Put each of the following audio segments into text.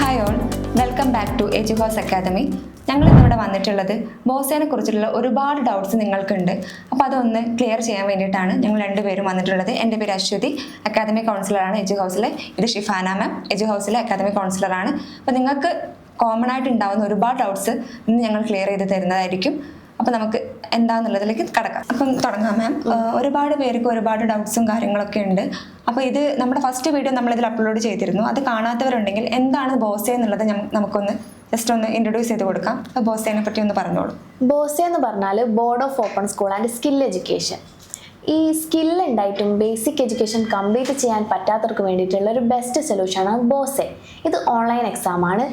Hi all welcome back to edu house academy ഞങ്ങൾ ഇന്നിവിടെ വന്നിട്ടുള്ളത് ബോസേനെ കുറിച്ചുള്ള ഒരുപാട് ഡൗട്ട്സ് നിങ്ങൾക്കുണ്ട്. അപ്പോൾ അതൊന്ന് ക്ലിയർ ചെയ്യാൻ വേണ്ടിയിട്ടാണ് ഞങ്ങൾ രണ്ടുപേരും വന്നിട്ടുള്ളത്. എന്റെ പേര് അശ്വതി. അക്കാദമി കൗൺസിലറാണ് എജു ഹൗസിലെ ഇത് ഷിഫാന മാം എജു ഹൗസിലെ അക്കാദമിക് കൗൺസിലറാണ് അപ്പോൾ നിങ്ങൾക്ക് കോമൺ ആയിട്ട് ഉണ്ടാകുന്ന ഒരുപാട് ഡൗട്ട്സ് ഇന്ന് ഞങ്ങൾ ക്ലിയർ ചെയ്ത് തരുന്നതായിരിക്കും. അപ്പോൾ നമുക്ക് എന്താണെന്നുള്ളതിലേക്ക് കടക്കാം. അപ്പം തുടങ്ങാം മാം ഒരുപാട് പേർക്ക് ഒരുപാട് ഡൗട്ട്സും കാര്യങ്ങളൊക്കെ ഉണ്ട്. അപ്പോൾ ഇത് നമ്മുടെ ഫസ്റ്റ് വീഡിയോ നമ്മൾ ഇതിൽ അപ്ലോഡ് ചെയ്തിരുന്നു. അത് കാണാത്തവരുണ്ടെങ്കിൽ എന്താണ് ബോസെ എന്നുള്ളത് നമുക്കൊന്ന് ജസ്റ്റ് ഒന്ന് ഇൻട്രൊഡ്യൂസ് ചെയ്ത് കൊടുക്കാം. അപ്പോൾ ബോസേനെ പറ്റി ഒന്ന് പറഞ്ഞോളൂ. ബോസെ എന്ന് പറഞ്ഞാൽ board of open school and skill education ഈ സ്കിൽ ഉണ്ടായിട്ടും ബേസിക് എഡ്യൂക്കേഷൻ കംപ്ലീറ്റ് ചെയ്യാൻ പറ്റാത്തവർക്ക് വേണ്ടിയിട്ടുള്ള ഒരു ബെസ്റ്റ് സൊല്യൂഷനാണ് ബോസെ. ഇത് ഓൺലൈൻ എക്സാം ആണ്.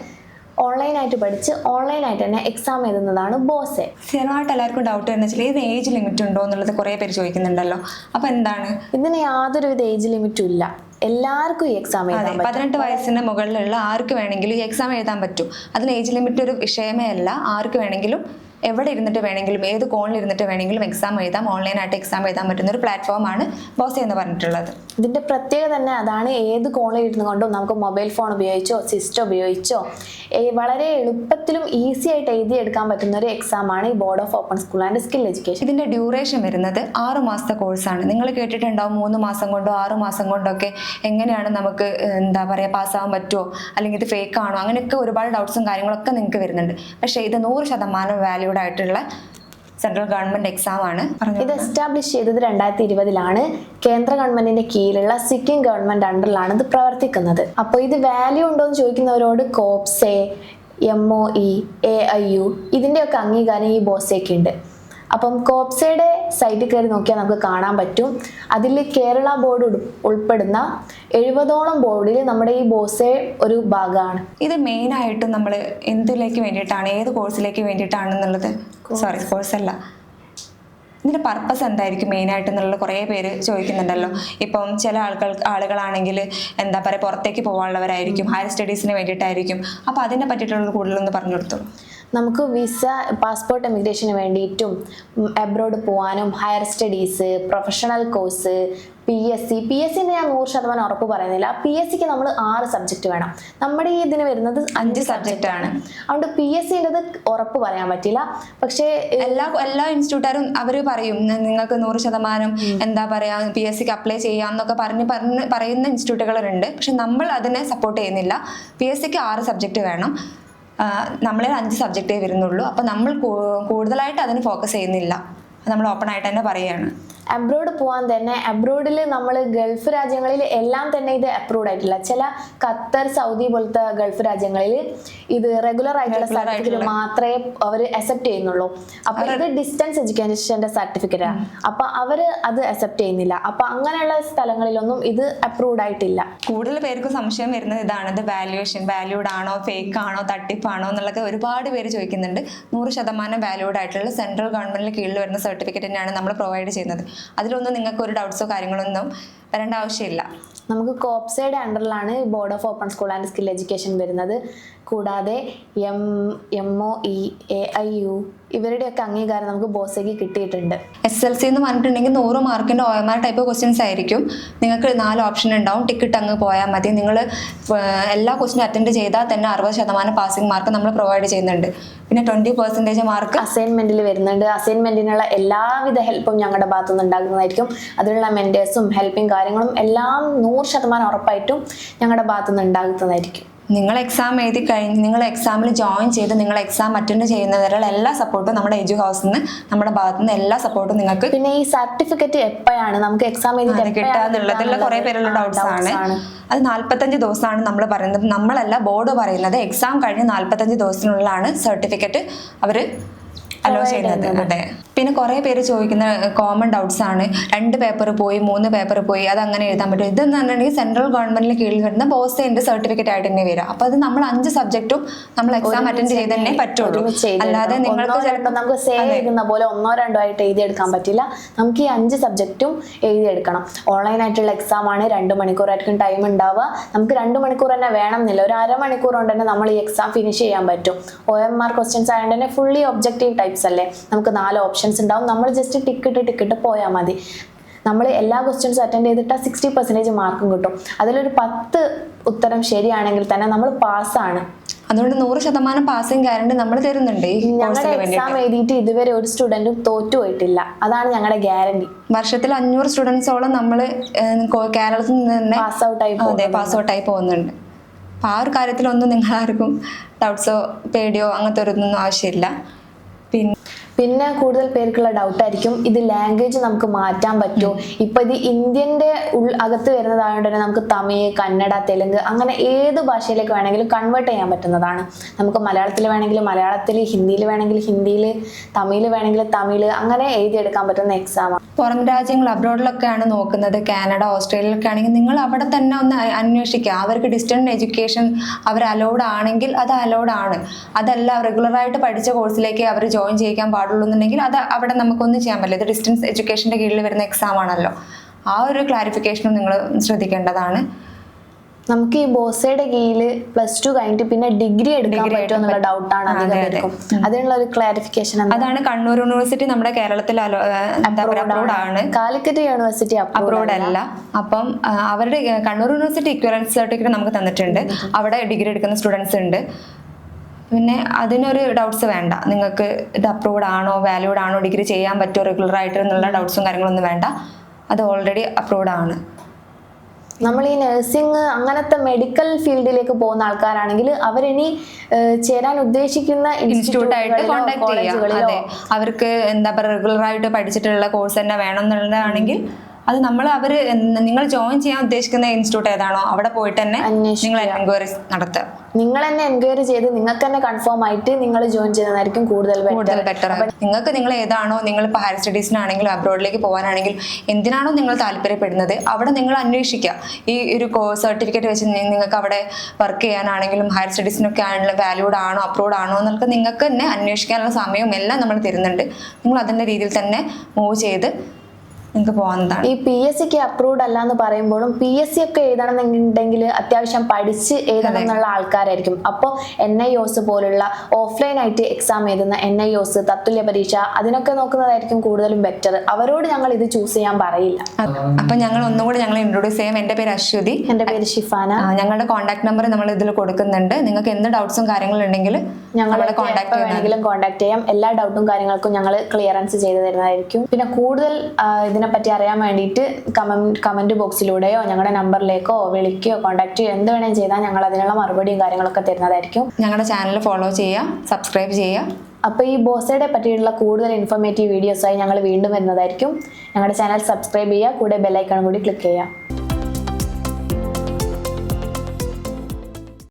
ഓൺലൈനായിട്ട് പഠിച്ച് ഓൺലൈനായിട്ട് തന്നെ എക്സാം എഴുതുന്നതാണ് ബോസെ. സ്ഥിരമായിട്ട് എല്ലാവർക്കും ഡൗട്ട് എന്ന് വെച്ചാൽ ഇത് ഏജ് ലിമിറ്റ് ഉണ്ടോ എന്നുള്ളത് കുറേ പേര് ചോദിക്കുന്നുണ്ടല്ലോ. അപ്പോൾ എന്താണ്? ഇതിന് യാതൊരുവിധ ഏജ് ലിമിറ്റും ഇല്ല. എല്ലാവർക്കും ഈ എക്സാം അതെ എഴുതാൻ പറ്റും. പതിനെട്ട് വയസ്സിന് മുകളിലുള്ള ആർക്ക് വേണമെങ്കിലും ഈ എക്സാം എഴുതാൻ പറ്റും. അതിന് ഏജ് ലിമിറ്റ് ഒരു വിഷയമേ അല്ല. ആർക്ക് വേണമെങ്കിലും എവിടെ ഇരുന്നിട്ട് വേണമെങ്കിലും ഏത് കോണിൽ ഇരുന്നിട്ട് വേണമെങ്കിലും എക്സാം എഴുതാം. ഓൺലൈനായിട്ട് എക്സാം എഴുതാൻ പറ്റുന്ന ഒരു പ്ലാറ്റ്ഫോമാണ് ബോസ് എന്ന് പറഞ്ഞിട്ടുള്ളത്. ഇതിന്റെ പ്രത്യേകത തന്നെ അതാണ് ഏത് കോണിൽ ഇരുന്നു കൊണ്ടും നമുക്ക് മൊബൈൽ ഫോൺ ഉപയോഗിച്ചോ സിസ്റ്റം ഉപയോഗിച്ചോ ഏ, വളരെ എളുപ്പത്തിലും ഈസി ആയിട്ട് എഴുതിയെടുക്കാൻ പറ്റുന്ന ഒരു എക്സാം ആണ് ഈ board of open school and skill education ഇതിന്റെ ഡ്യൂറേഷൻ വരുന്നത് ആറ് മാസത്തെ കോഴ്സാണ് നിങ്ങൾ കേട്ടിട്ടുണ്ടാവും മൂന്ന് മാസം കൊണ്ടോ ആറ് മാസം കൊണ്ടോ ഒക്കെ എങ്ങനെയാണ് നമുക്ക് എന്താ പറയുക പാസ്സാവാൻ പറ്റുമോ അല്ലെങ്കിൽ ഇത് ഫേക്ക് ആണോ? അങ്ങനെയൊക്കെ ഒരുപാട് ഡൗട്ട്സും കാര്യങ്ങളൊക്കെ നിങ്ങൾക്ക് വരുന്നുണ്ട്. പക്ഷേ ഇത് നൂറ് ശതമാനം വാല്യൂഡ് ആയിട്ടുള്ള സെൻട്രൽ ഗവൺമെന്റ് എക്സാം ആണ് ഇത് എസ്റ്റാബ്ലിഷ് ചെയ്തത് രണ്ടായിരത്തി ഇരുപതിലാണ് കേന്ദ്ര ഗവൺമെന്റിന്റെ കീഴിലുള്ള സിക്കിം ഗവൺമെന്റ് അണ്ടറിലാണ് ഇത് പ്രവർത്തിക്കുന്നത്. അപ്പോൾ ഇത് വാല്യൂ ഉണ്ടോ എന്ന് ചോദിക്കുന്നവരോട് COBSE M O E A I U ഇതിന്റെയൊക്കെ അംഗീകാരം ഈ ബോസയ്ക്ക് ഉണ്ട്. അപ്പം കോപ്സയുടെ സൈറ്റിൽ കയറി നോക്കിയാൽ നമുക്ക് കാണാൻ പറ്റും. അതിൽ കേരള ബോർഡ് ഉൾ- ഉൾപ്പെടുന്ന എഴുപതോളം ബോർഡിൽ നമ്മുടെ ഈ ബോസെ ഒരു ഭാഗമാണ്. ഇത് മെയിൻ ആയിട്ടും നമ്മൾ എന്തിലേക്ക് വേണ്ടിയിട്ടാണ് ഏത് കോഴ്സിലേക്ക് വേണ്ടിയിട്ടാണെന്നുള്ളത് സോറി കോഴ്സ് അല്ല. ഇതിന്റെ പർപ്പസ് എന്തായിരിക്കും മെയിനായിട്ട് എന്നുള്ളത് കുറേ പേര് ചോദിക്കുന്നുണ്ടല്ലോ. ഇപ്പം ചില ആളുകൾ ആളുകളാണെങ്കിൽ എന്താ പറയുക പുറത്തേക്ക് പോകാനുള്ളവരായിരിക്കും ഹയർ സ്റ്റഡീസിന് വേണ്ടിയിട്ടായിരിക്കും. അപ്പോൾ അതിനെ പറ്റിയിട്ടുള്ളത് കൂടുതലൊന്ന് പറഞ്ഞു കൊടുത്തോളൂ നമുക്ക് വിസ പാസ്പോർട്ട് എമിഗ്രേഷന് വേണ്ടിയിട്ടും അബ്രോഡ് പോകാനും higher studies professional course P S C P S സിന്റെ ഞാൻ നൂറ് ശതമാനം ഉറപ്പ് പറയുന്നില്ല. പി എസ് സിക്ക് നമ്മൾ ആറ് സബ്ജക്റ്റ് വേണം. നമ്മുടെ ഈ ഇതിന് വരുന്നത് അഞ്ച് സബ്ജക്റ്റ് ആണ്. അതുകൊണ്ട് പി എസ് സിന്റെത് ഉറപ്പ് പറയാൻ പറ്റില്ല. പക്ഷേ എല്ലാ എല്ലാ ഇൻസ്റ്റിറ്റ്യൂട്ടുകാരും അവർ പറയും നിങ്ങൾക്ക് നൂറ് ശതമാനം എന്താ പറയാ പി എസ് സിക്ക് അപ്ലൈ ചെയ്യാം എന്നൊക്കെ പറഞ്ഞ് പറഞ്ഞ് പറയുന്ന ഇൻസ്റ്റിറ്റ്യൂട്ടുകളുണ്ട് പക്ഷെ നമ്മൾ അതിനെ സപ്പോർട്ട് ചെയ്യുന്നില്ല. പി എസ് സിക്ക് ആറ് സബ്ജക്റ്റ് വേണം. നമ്മളെ അഞ്ച് സബ്ജക്റ്റേ വരുന്നുള്ളൂ. അപ്പോൾ നമ്മൾ കൂടുതലായിട്ട് അതിന് ഫോക്കസ് ചെയ്യുന്നില്ല. നമ്മൾ ഓപ്പൺ ആയിട്ട് തന്നെ പറയുകയാണ്. അബ്രോഡ് പോകാൻ തന്നെ അബ്രോഡിൽ നമ്മൾ ഗൾഫ് രാജ്യങ്ങളിൽ എല്ലാം തന്നെ ഇത് അപ്രൂവ് ആയിട്ടില്ല. ചില ഖത്തർ സൗദി പോലത്തെ ഗൾഫ് രാജ്യങ്ങളിൽ ഇത് റെഗുലർ ആയിട്ടുള്ള സർട്ടിഫിക്കറ്റ് മാത്രമേ അവർ അക്സെപ്റ്റ് ചെയ്യുന്നുള്ളൂ. അപ്പൊ ഇത് ഡിസ്റ്റൻസ് എഡ്യൂക്കേഷന്റെ സർട്ടിഫിക്കറ്റ് അപ്പൊ അവർ അത് അക്സെപ്റ്റ് ചെയ്യുന്നില്ല. അപ്പൊ അങ്ങനെയുള്ള സ്ഥലങ്ങളിലൊന്നും ഇത് അപ്രൂവ്ഡ് ആയിട്ടില്ല. കൂടുതൽ പേർക്ക് സംശയം വരുന്നത് ഇതാണ്. ഇത് വാല്യുവേഷൻ വാല്യൂഡ് ആണോ ഫേക്ക് ആണോ തട്ടിപ്പാണോ എന്നുള്ളൊക്കെ ഒരുപാട് പേര് ചോദിക്കുന്നുണ്ട്. നൂറ് ശതമാനം വാല്യൂഡ് ആയിട്ടുള്ള സെൻട്രൽ ഗവൺമെന്റിന് കീഴിൽ വരുന്ന സർട്ടിഫിക്കറ്റ് തന്നെയാണ് നമ്മൾ പ്രൊവൈഡ് ചെയ്യുന്നത്. അതിലൊന്നും നിങ്ങൾക്ക് ഒരു ഡൗട്ട്സോ കാര്യങ്ങളൊന്നും വരേണ്ട ആവശ്യമില്ല. നമുക്ക് കോപ്സൈഡ് അണ്ടറിലാണ് board of open school and skill education വരുന്നത്. കൂടാതെ M M O E A I U ഇവരുടെയൊക്കെ അംഗീകാരം നമുക്ക് ബോസയ്ക്ക് കിട്ടിയിട്ടുണ്ട്. എസ് എൽ സി എന്ന് പറഞ്ഞിട്ടുണ്ടെങ്കിൽ നൂറ് മാർക്കിന്റെ O M R type questions ആയിരിക്കും. നിങ്ങൾക്ക് നാല് ഓപ്ഷൻ ഉണ്ടാവും. ടിക്കറ്റ് അങ്ങ് പോയാൽ മതി. നിങ്ങൾ എല്ലാ ക്വസ്റ്റിനും അറ്റൻഡ് ചെയ്താൽ തന്നെ അറുപത് ശതമാനം പാസിംഗ് മാർക്ക് നമ്മൾ പ്രൊവൈഡ് ചെയ്യുന്നുണ്ട്. പിന്നെ ട്വന്റി പെർസെന്റേജ് മാർക്ക് അസൈൻമെന്റിൽ വരുന്നുണ്ട്. അസൈൻമെന്റിനുള്ള എല്ലാവിധ ഹെൽപ്പും ഞങ്ങളുടെ ഭാഗത്തു നിന്ന് ഉണ്ടാകുന്നതായിരിക്കും അതിനുള്ള മെന്റേഴ്സും ഹെൽപ്പിംഗ് കാര്യങ്ങളും എല്ലാം നൂറ് ശതമാനം ഉറപ്പായിട്ടും ഞങ്ങളുടെ ഭാഗത്തു നിന്ന് ഉണ്ടാകുന്നതായിരിക്കും നിങ്ങൾ എക്സാം എഴുതി കഴിഞ്ഞ് നിങ്ങൾ എക്സാമിൽ ജോയിൻ ചെയ്ത് നിങ്ങൾ എക്സാം അറ്റൻഡ് ചെയ്യുന്നവരുടെ എല്ലാ സപ്പോർട്ടും നമ്മുടെ എജു ഹൗസിൽ നിന്ന് നമ്മുടെ ഭാഗത്തു നിന്ന് എല്ലാ സപ്പോർട്ടും നിങ്ങൾക്ക് പിന്നെ ഈ സർട്ടിഫിക്കറ്റ് എപ്പോഴാണ്? നമുക്ക് എക്സാം എഴുതി എന്നുള്ളതുള്ള കുറെ പേരുള്ള ഡൗട്ട്സ് ആണ്. അത് നാല്പത്തഞ്ച് ദിവസമാണ് നമ്മൾ പറയുന്നത്. നമ്മളല്ല ബോർഡ് പറയുന്നത്. എക്സാം കഴിഞ്ഞ് നാല്പത്തഞ്ച് ദിവസത്തിനുള്ളിലാണ് സർട്ടിഫിക്കറ്റ് അവർ അലോ ചെയ്യുന്നത്. അതെ. പിന്നെ കുറേ പേര് ചോദിക്കുന്ന കോമൺ ഡൗട്ട്സ് ആണ്. രണ്ട് പേപ്പർ പോയി മൂന്ന് പേപ്പർ പോയി അത് അങ്ങനെ എഴുതാൻ പറ്റും. ഇതെന്ന് പറഞ്ഞിട്ടുണ്ടെങ്കിൽ സെൻട്രൽ ഗവൺമെന്റിന് കീഴിൽ വരുന്ന പോസ്റ്റേന്റെ സർട്ടിഫിക്കറ്റ് ആയിട്ട് തന്നെ വരിക അപ്പൊ അത് നമ്മൾ അഞ്ച് സബ്ജക്റ്റും നമ്മൾ എക്സാം അറ്റൻഡ് ചെയ്ത് തന്നെ പറ്റുള്ളൂ. അല്ലാതെ നിങ്ങൾക്ക് ചിലപ്പോൾ നമുക്ക് സേവ് ചെയ്യുന്ന പോലെ ഒന്നോ രണ്ടോ ആയിട്ട് എഴുതിയെടുക്കാൻ പറ്റില്ല. നമുക്ക് ഈ അഞ്ച് സബ്ജക്റ്റും എഴുതിയെടുക്കണം. ഓൺലൈൻ ആയിട്ടുള്ള എക്സാം ആണ്. രണ്ട് മണിക്കൂറായിരിക്കും ടൈം ഉണ്ടാവുക. നമുക്ക് രണ്ട് മണിക്കൂർ തന്നെ വേണം എന്നില്ല. ഒരു അരമണിക്കൂർ കൊണ്ട് തന്നെ നമ്മൾ ഈ എക്സാം ഫിനിഷ് ചെയ്യാൻ പറ്റും. ഒ എം ആർ ക്വസ്റ്റ്യൻസ് ആയതുകൊണ്ട് തന്നെ ഫുള്ളി ഒബ്ജക്റ്റീവ് ടൈപ്സ് അല്ലേ? നമുക്ക് നാല് ഓപ്ഷൻസ് ഉണ്ടാവും. നമ്മൾ ജസ്റ്റ് ടിക്കറ്റ് ടിക്കറ്റ് പോയാൽ മതി. നമ്മൾ എല്ലാ ക്വസ്റ്റ്യൻസും അറ്റൻഡ് ചെയ്തിട്ട് സിക്സ്റ്റി പെർസെന്റേജ് മാർക്കും കിട്ടും. അതിലൊരു പത്ത് ഉത്തരം ശരിയാണെങ്കിൽ തന്നെ നമ്മൾ പാസ്സാണ് അതുകൊണ്ട് നൂറ് ശതമാനം പാസിംഗ് ഗ്യാരണ്ടി നമ്മൾ തരുന്നുണ്ട് ഞങ്ങളുടെ എക്സാം എഴുതിയിട്ട് ഇതുവരെ ഒരു സ്റ്റുഡന്റും തോറ്റുപോയിട്ടില്ല. അതാണ് ഞങ്ങളുടെ ഗ്യാരണ്ടി വർഷത്തിൽ അഞ്ഞൂറ് സ്റ്റുഡൻസോളം നമ്മൾ കേരളത്തിൽ നിന്ന് തന്നെ പാസ് ഔട്ടായി അതെ പാസ് ഔട്ടായി പോകുന്നുണ്ട്. അപ്പം ആ ഒരു കാര്യത്തിലൊന്നും നിങ്ങൾ ആർക്കും ഡൗട്ട്സോ പേടിയോ അങ്ങനത്തെ ഒരു ഒന്നും ആവശ്യമില്ല. പിന്നെ പിന്നെ കൂടുതൽ പേർക്കുള്ള ഡൗട്ട് ആയിരിക്കും ഇത് ലാംഗ്വേജ് നമുക്ക് മാറ്റാൻ പറ്റുമോ? ഇപ്പൊ ഇത് ഇന്ത്യന്റെ ഉൾ അകത്ത് വരുന്നതായതുകൊണ്ട് തന്നെ നമുക്ക് തമിഴ് കന്നഡ തെലുങ്ക് അങ്ങനെ ഏത് ഭാഷയിലേക്ക് വേണമെങ്കിലും കൺവേർട്ട് ചെയ്യാൻ പറ്റുന്നതാണ്. നമുക്ക് മലയാളത്തിൽ വേണമെങ്കിൽ മലയാളത്തിൽ ഹിന്ദിയിൽ വേണമെങ്കിൽ ഹിന്ദിയിൽ തമിഴിൽ വേണമെങ്കിൽ തമിഴ് അങ്ങനെ എഴുതിയെടുക്കാൻ പറ്റുന്ന എക്സാമാണ് പുറം രാജ്യങ്ങൾ അബ്രോഡിലൊക്കെയാണ് നോക്കുന്നത് കാനഡ ഓസ്ട്രേലിയയിലൊക്കെ ആണെങ്കിൽ നിങ്ങൾ അവിടെ തന്നെ ഒന്ന് അന്വേഷിക്കുക. അവർക്ക് ഡിസ്റ്റൻസ് എഡ്യൂക്കേഷൻ അവർ അലോഡ് ആണെങ്കിൽ അത് അലോഡ് ആണ്. അതല്ല റെഗുലറായിട്ട് പഠിച്ച കോഴ്സിലേക്ക് അവർ ജോയിൻ ചെയ്യിക്കാൻ പാടുള്ളൂ എന്നുണ്ടെങ്കിൽ അത് അവിടെ നമുക്കൊന്നും ചെയ്യാൻ പറ്റില്ല. ഇത് ഡിസ്റ്റൻസ് എഡ്യൂക്കേഷന്റെ കീഴിൽ വരുന്ന എക്സാം ആണല്ലോ. ആ ഒരു ക്ലാരിഫിക്കേഷനും നിങ്ങൾ ശ്രദ്ധിക്കേണ്ടതാണ്. നമുക്ക് ഈ ബോസയുടെ കീഴിൽ പ്ലസ് ടു കഴിഞ്ഞിട്ട് പിന്നെ ഡിഗ്രി എടുക്കാൻ പറ്റുമോ എന്നുള്ള ഡൗട്ടാണ് അതിനുള്ള ഒരു ക്ലാരിഫിക്കേഷൻ അതാണ് കണ്ണൂർ യൂണിവേഴ്സിറ്റി നമ്മുടെ കേരളത്തിൽ അപ്രൂവ്ഡ് ആണ്. കാലിക്കറ്റ് യൂണിവേഴ്സിറ്റി അബ്രോഡ് അല്ല. അപ്പം അവരുടെ കണ്ണൂർ യൂണിവേഴ്സിറ്റി ഇക്വലൻസ് സർട്ടിഫിക്കറ്റ് നമുക്ക് തന്നിട്ടുണ്ട്. അവിടെ ഡിഗ്രി എടുക്കുന്ന സ്റ്റുഡൻസ് ഉണ്ട്. പിന്നെ അതിനൊരു ഡൗട്ട്സ് വേണ്ട. നിങ്ങൾക്ക് ഇത് അപ്രൂവ്ഡ് ആണോ വാല്യൂഡ് ആണോ ഡിഗ്രി ചെയ്യാൻ പറ്റുമോ റെഗുലർ ആയിട്ട് എന്നുള്ള ഡൗട്ട്സും കാര്യങ്ങളൊന്നും വേണ്ട. അത് ഓൾറെഡി അപ്രൂവ്ഡ് ആണ്. നമ്മൾ ഈ നഴ്സിംഗ് അങ്ങനത്തെ മെഡിക്കൽ ഫീൽഡിലേക്ക് പോകുന്ന ആൾക്കാരാണെങ്കിൽ അവരിനി ഇനി ചേരാൻ ഉദ്ദേശിക്കുന്ന ഇൻസ്റ്റിറ്റ്യൂട്ട് ആയിട്ട് കോൺടാക്ട് ചെയ്യാം. അതെ. അവർക്ക് എന്താ പറയുക റെഗുലർ ആയിട്ട് പഠിച്ചിട്ടുള്ള കോഴ്സ് തന്നെ വേണം എന്നുള്ളതാണെങ്കിൽ അത് നമ്മൾ അവർ നിങ്ങൾ ജോയിൻ ചെയ്യാൻ ഉദ്ദേശിക്കുന്ന ഇൻസ്റ്റിറ്റ്യൂട്ട് ഏതാണോ അവിടെ പോയിട്ട് തന്നെ നിങ്ങൾ എൻക്വയറി നടത്തുക. നിങ്ങൾ തന്നെ എൻക്വയറി ചെയ്ത് നിങ്ങൾക്ക് തന്നെ കൺഫേം ആയിട്ട് നിങ്ങൾ ജോയിൻ ചെയ്യുന്നതായിരിക്കും കൂടുതൽ കൂടുതൽ ബെറ്റർ നിങ്ങൾക്ക് നിങ്ങൾ ഏതാണോ നിങ്ങൾ ഇപ്പോൾ ഹയർ സ്റ്റഡീസിനാണെങ്കിലും അബ്രോഡിലേക്ക് പോകാനാണെങ്കിലും എന്തിനാണോ നിങ്ങൾ താല്പര്യപ്പെടുന്നത് അവിടെ നിങ്ങൾ അന്വേഷിക്കുക. ഈ ഒരു കോഴ്സ് സർട്ടിഫിക്കറ്റ് വെച്ച് നിങ്ങൾക്ക് അവിടെ വർക്ക് ചെയ്യാനാണെങ്കിലും ഹയർ സ്റ്റഡീസിനൊക്കെ ആണെങ്കിലും വാല്യൂഡ് ആണോ അപ്രൂവ്ഡ് ആണോ എന്നൊക്കെ നിങ്ങൾക്ക് തന്നെ അന്വേഷിക്കാനുള്ള സമയവും എല്ലാം നമ്മൾ തരുന്നുണ്ട്. നിങ്ങൾ അതിന്റെ രീതിയിൽ തന്നെ മൂവ് ചെയ്ത് നിങ്ങൾക്ക് പോകുന്നതാണ് ഈ പി എസ് സിക്ക് അപ്രൂവ്ഡ് അല്ല എന്ന് പറയുമ്പോഴും പി എസ് സി ഒക്കെ എഴുതണമെന്നുണ്ടെങ്കിൽ അത്യാവശ്യം പഠിച്ച് എഴുതണം എന്നുള്ള ആൾക്കാരായിരിക്കും. അപ്പോൾ എൻ ഐ ഒസ് പോലുള്ള ഓഫ്ലൈൻ ആയിട്ട് എക്സാം എഴുതുന്ന എൻ ഐ ഒസ് തത്തുല്യ പരീക്ഷ അതിനൊക്കെ നോക്കുന്നതായിരിക്കും കൂടുതലും ബെറ്റർ അവരോട് ഞങ്ങൾ ഇത് ചൂസ് ചെയ്യാൻ പറയില്ല. അപ്പൊ ഞങ്ങൾ ഒന്നുകൂടി ഞങ്ങൾ ഇൻട്രോഡ്യൂസ് ചെയ്യാം. എന്റെ പേര് അശ്വതി. എന്റെ പേര് ഷിഫാന. ഞങ്ങളുടെ കോൺടാക്ട് നമ്പർ നമ്മൾ ഇതിൽ കൊടുക്കുന്നുണ്ട്. നിങ്ങൾക്ക് എന്ത് ഡൗട്ട്സും കാര്യങ്ങളും ഉണ്ടെങ്കിൽ ഞങ്ങളെ കോൺടാക്ട് വേണമെങ്കിലും കോൺടാക്ട് ചെയ്യാം. എല്ലാ ഡൗട്ടും കാര്യങ്ങൾക്കും ഞങ്ങൾ ക്ലിയറൻസ് ചെയ്തു തരുന്നതായിരിക്കും. പിന്നെ കൂടുതൽ ഇതിനെപ്പറ്റി അറിയാൻ വേണ്ടിയിട്ട് കമന്റ് കമന്റ് ബോക്സിലൂടെയോ ഞങ്ങളുടെ നമ്പറിലേക്കോ വിളിക്കുകയോ കോൺടാക്ട് ചെയ്യുകയോ എന്ത് വേണേലും ചെയ്താൽ ഞങ്ങൾ അതിനുള്ള മറുപടിയും കാര്യങ്ങളൊക്കെ തരുന്നതായിരിക്കും. ഞങ്ങളുടെ ചാനൽ ഫോളോ ചെയ്യുക സബ്സ്ക്രൈബ് ചെയ്യുക. അപ്പോൾ ഈ ബോസയുടെ പറ്റിയുള്ള കൂടുതൽ ഇൻഫോർമേറ്റീവ് വീഡിയോസായി ഞങ്ങൾ വീണ്ടും വരുന്നതായിരിക്കും. ഞങ്ങളുടെ ചാനൽ സബ്സ്ക്രൈബ് ചെയ്യുക കൂടെ ബെല്ലൈക്കണും കൂടി ക്ലിക്ക് ചെയ്യുക.